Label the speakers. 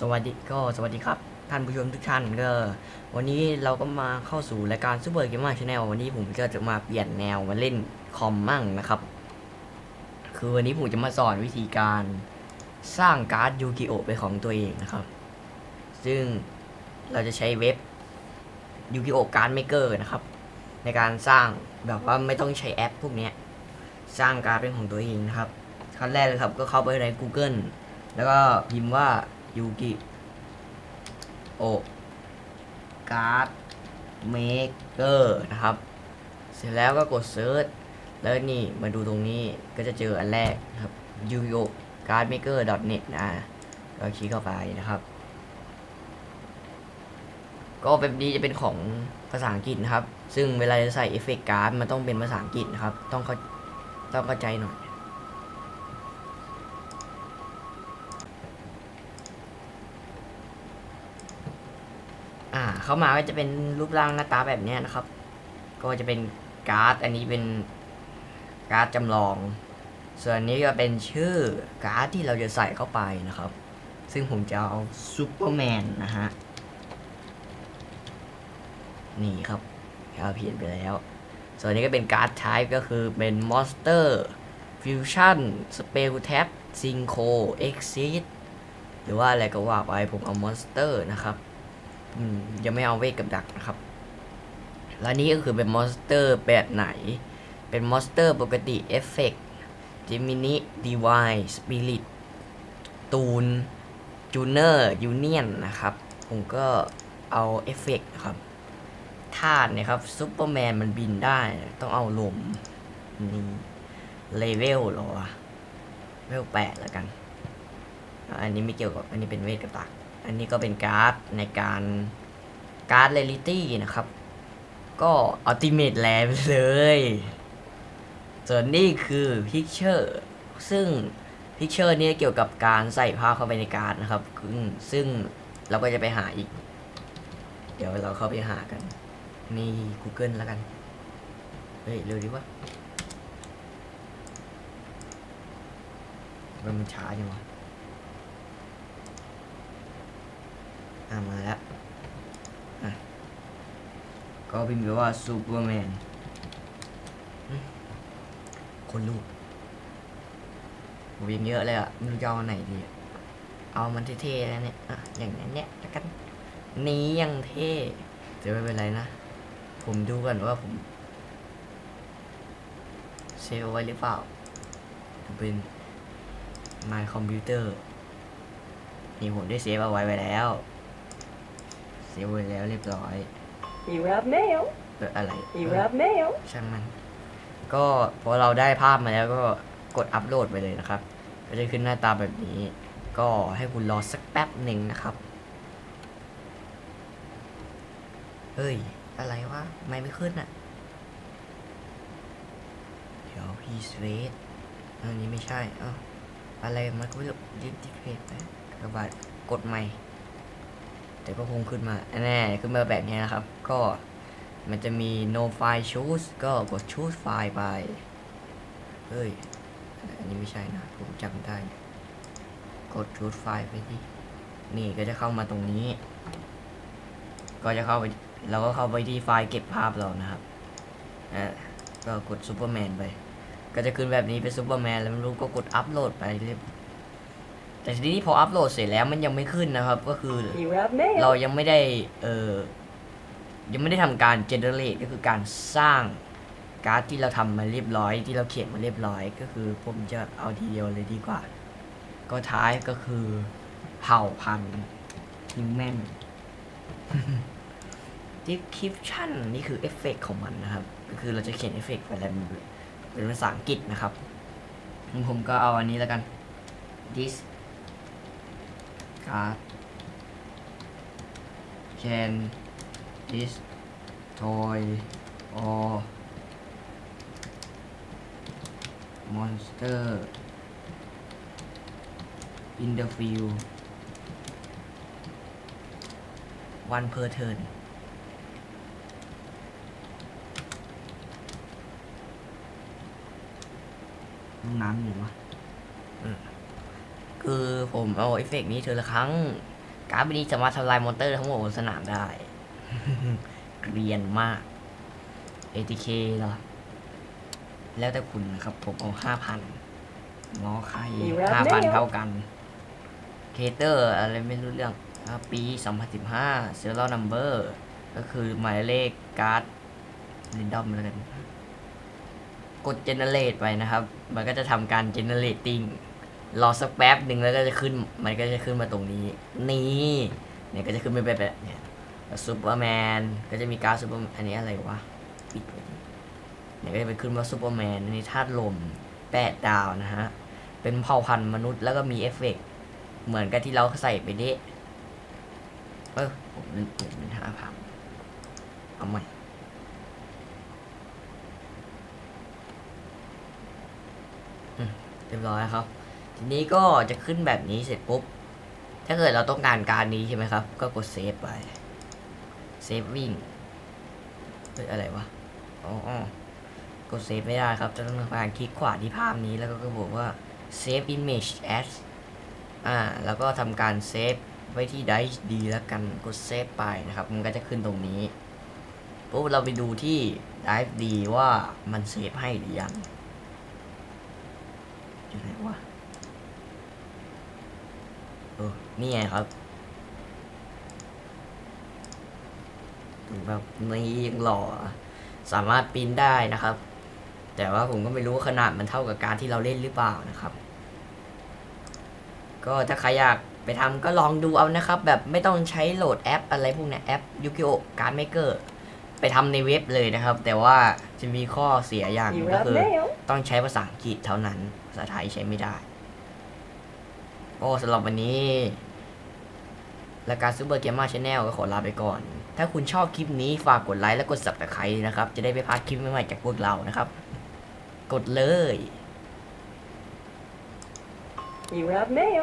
Speaker 1: สวัสดีก็สวัสดีครับ ท่านผู้ชมทุกท่านก็วันนี้เราก็มาเข้าสู่รายการซูเปอร์เกมเมอร์ชาแนลวันนี้ผมก็จะมาเปลี่ยนแนวมาเล่นคอมมั่งนะครับ คือวันนี้ผมจะมาสอนวิธีการสร้างการ์ดยูกิโอเป็นของตัวเองนะครับ ซึ่งเราจะใช้เว็บยูกิโอการ์ดเมเกอร์นะครับ ในการสร้างแบบว่าไม่ต้องใช้แอปพวกนี้สร้างการ์ดเป็นของตัวเองนะครับขั้นแรกเลยครับก็เข้าไปใน Google แล้วก็พิมพ์ว่า ยูกิ โอการ์ดเมเกอร์นะครับ เสร็จแล้วก็กดเซิร์ชแล้วนี่มาดูตรงนี้ก็จะเจออันแรกนะครับ yu gi oh card maker net นะก็คลิกเข้าไปนะครับ ก็เว็บนี้จะเป็นของภาษาอังกฤษนะครับ ซึ่งเวลาจะใส่เอฟเฟกต์การ์ดมันต้องเป็นภาษาอังกฤษนะครับ ต้องเข้าต้องเข้าใจหน่อย เข้ามาก็จะเป็นรูปร่างหน้าตาแบบนี้นะครับ ก็จะเป็นการ์ด อันนี้เป็นการ์ดจำลอง ส่วนนี้ก็เป็นชื่อการ์ดที่เราจะใส่เข้าไปนะครับ ซึ่งผมจะเอาซูเปอร์แมนนะฮะ นี่ครับเราเพียนไปแล้ว ส่วนนี้ก็เป็นการ์ดไทป์ก็คือเป็นมอนสเตอร์ฟิวชั่นสเปลแท็บซิงโคเอ็กซิสหรือว่าอะไรก็ว่าไปผมเอามอนสเตอร์นะครับ ยังไม่เอาเวทกับดักนะครับ แล้วนี่ก็คือเป็นมอนสเตอร์แบบไหน เป็นมอนสเตอร์ปกติเอฟเฟกต์จิมินิดีวายสปิริตตูนจูเนอร์ยูเนียนนะครับ ผมก็เอาเอฟเฟกต์นะครับธาตุนี่ยครับซูเปอร์แมนมันบินได้ ต้องเอาลมนี่เลเวลหรอวะเลเวลแปดแล้วกัน อันนี้ไม่เกี่ยวกับ อันนี้เป็นเวทกับตัก อันนี้ก็เป็นการ์ดในการการ์ดเรลิตี้นะครับ ก็อัลติเม e แลไปเลย ส่วนนี้คือพิกเ u อร์ซึ่งพิกเ u อร์นี่เกี่ยวกับการใส่ภาพเข้าไปในการ์ดนะครับ ซึ่งซึ่งเราก็จะไปหาอีก เดี๋ยวเราเข้าไปหากันมี Google แล้วกัน เฮ้ย เร็วดีวะมันช้าจังวะ อ่ามาแล้วอะก็พิมพ์ไปว่าซูเปอร์แมนคนลูกผมยังเยอะเลยอะไม่รู้จะเอาไหนดี เอามันเท่ๆแล้วเนี่ยอะอย่างนั้นเนี่ยแล้วกัน นี้ยังเท่แต่ไม่เป็นไรนะ ผมดูก่อนว่าผม เซฟไว้หรือเปล่า เป็น My Computer นี่ผมได้เซฟเอาไว้ไวแล้ว เซฟไว้แล้วเรียบร้อย
Speaker 2: You have mail.
Speaker 1: เกิดอะไร
Speaker 2: You
Speaker 1: เออ
Speaker 2: have mail.
Speaker 1: ช่างมัน ก็พอเราได้ภาพมาแล้วก็กดอัปโหลดไปเลยนะครับ ก็จะขึ้นหน้าตาแบบนี้ ก็ให้คุณรอสักแป๊บหนึ่งนะครับ เฮ้ย อะไรวะ ไม่ไม่ขึ้นอะ เดี๋ยวพีสเวทอันนี้ไม่ใช่ เอ้าอะไรมันก็ไม่รู้ดิสติเคทนะกระบาดกดใหม่ แต่ก็คงขึ้นมาแน่ขึ้นมาแบบนี้นะครับ ก็มันจะมี no file choose ก็กด choose file ไป เฮ้ย อันนี้ไม่ใช่นะ ผมจำได้ กด choose file ไปที่ นี่ก็จะเข้ามาตรงนี้ ก็จะเข้าไป เราก็เข้าไปที่ไฟล์เก็บภาพเรานะครับ อ่า ก็กดซูเปอร์แมนไป ก็จะขึ้นแบบนี้เป็นซูเปอร์แมนแล้วไม่รู้ก็กดอัปโหลดไปเรียบ แต่ทีนี้พออัปโหลดเสร็จแล้วมันยังไม่ขึ้นนะครับ ก็คือ
Speaker 2: You have mail.
Speaker 1: เรายังไม่ได้เออยังไม่ได้ทำการ generate ก็คือการสร้างการ์ดที่เราทำมาเรียบร้อย ที่เราเขียนมาเรียบร้อย ก็คือผมจะเอาทีเดียวเลยดีกว่า ก็ท้ายก็คือเผ่าพันธุ์ human description นี่คือเอฟเฟกของมันนะครับ ก็คือเราจะเขียนเอฟเฟกไปแล้วมันเป็นภาษาอังกฤษนะครับ ผมก็เอาอันนี้แล้วกัน this card can destroy all monster in the field one per turn ห้องน้ำอยู่วะเออ คือผมเอาเอฟเฟกต์นี้เธอละครั้ง การ์ดใบนี้สามารถทำลายมอนเตอร์ทั้งหมดบนสนามได้เกรียนมาก ATK เหรอแล้วแต่คุณนะครับผมเอาห้าพันงอใครห้าพันเท่ากันเคเตอร์อะไรไม่รู้เรื่องนะครับปี 2015 Serial Number ก็คือหมายเลขการ์ด r ินดอมแล้วกัน กด generate ไปนะครับ มันก็จะทำการ generating รอสักแป๊บหนึ่งแล้วก็จะขึ้น มันก็จะขึ้นมาตรงนี้ นี่เนี่ยก็จะขึ้นไปแบบเนี่ยซูเปอร์แมนก็จะมีการซูเปอร์อันนี้อะไรวะปิดไว้ดิเนี่ยก็จะไปขึ้นว่าซูเปอร์แมนอันนี้ธาตุลมแปดดาวนะฮะ เป็นเผ่าพันธุ์มนุษย์แล้วก็มีเอฟเฟกต์เหมือนกับที่เราใส่ไปดิเออผมเป็นผมเป็นห้าพันเอาใหม่เรียบร้อยครับ ทีนี้ก็จะขึ้นแบบนี้เสร็จปุ๊บ ถ้าเกิดเราต้องการการนี้ใช่ไหมครับ ก็กดเซฟไปเซฟวิ่งเฮ้ยอะไรวะ อ๋ออกดเซฟไม่ได้ครับ จะต้องการคลิกขวาที่ภาพนี้แล้วก็บอกว่า save image as อ่า แล้วก็ทำการเซฟไว้ที่ Dice D แล้วกัน กดเซฟไปนะครับ มันก็จะขึ้นตรงนี้ ปุ๊บเราไปดูที่ Dive D ว่ามันเซฟให้หรือยังอยู่ไหนวะ เออนี่ไงครับถึงแบบนี่ยังหล่อ สามารถปริ้นได้นะครับ แต่ว่าผมก็ไม่รู้ว่าขนาดมันเท่ากับการที่เราเล่นหรือเปล่านะครับ ก็ถ้าใครอยากไปทำก็ลองดูเอานะครับ แบบไม่ต้องใช้โหลดแอป อะไรพวกเนี้ยแอปยูกิโอการ์ดเมเกอร์ไปทำในเว็บเลยนะครับ แต่ว่าจะมีข้อเสียอย่างหนึ่
Speaker 2: You
Speaker 1: งก็
Speaker 2: have
Speaker 1: คือ
Speaker 2: mail.
Speaker 1: ต้องใช้ภาษาอังกฤษเท่านั้นภาษาไทยใช้ไม่ได้ โอ้สำหรับวันนี้รายการซูเปอร์เกม r ร์ชาแนลก็ขอลาไปก่อน ถ้าคุณชอบคลิปนี้ฝากกดไลค์และกด subscribe นะครับ จะได้ไม่พลาดคลิปใหม่ๆจากพวกเรานะครับ กดเลย
Speaker 2: You have mail.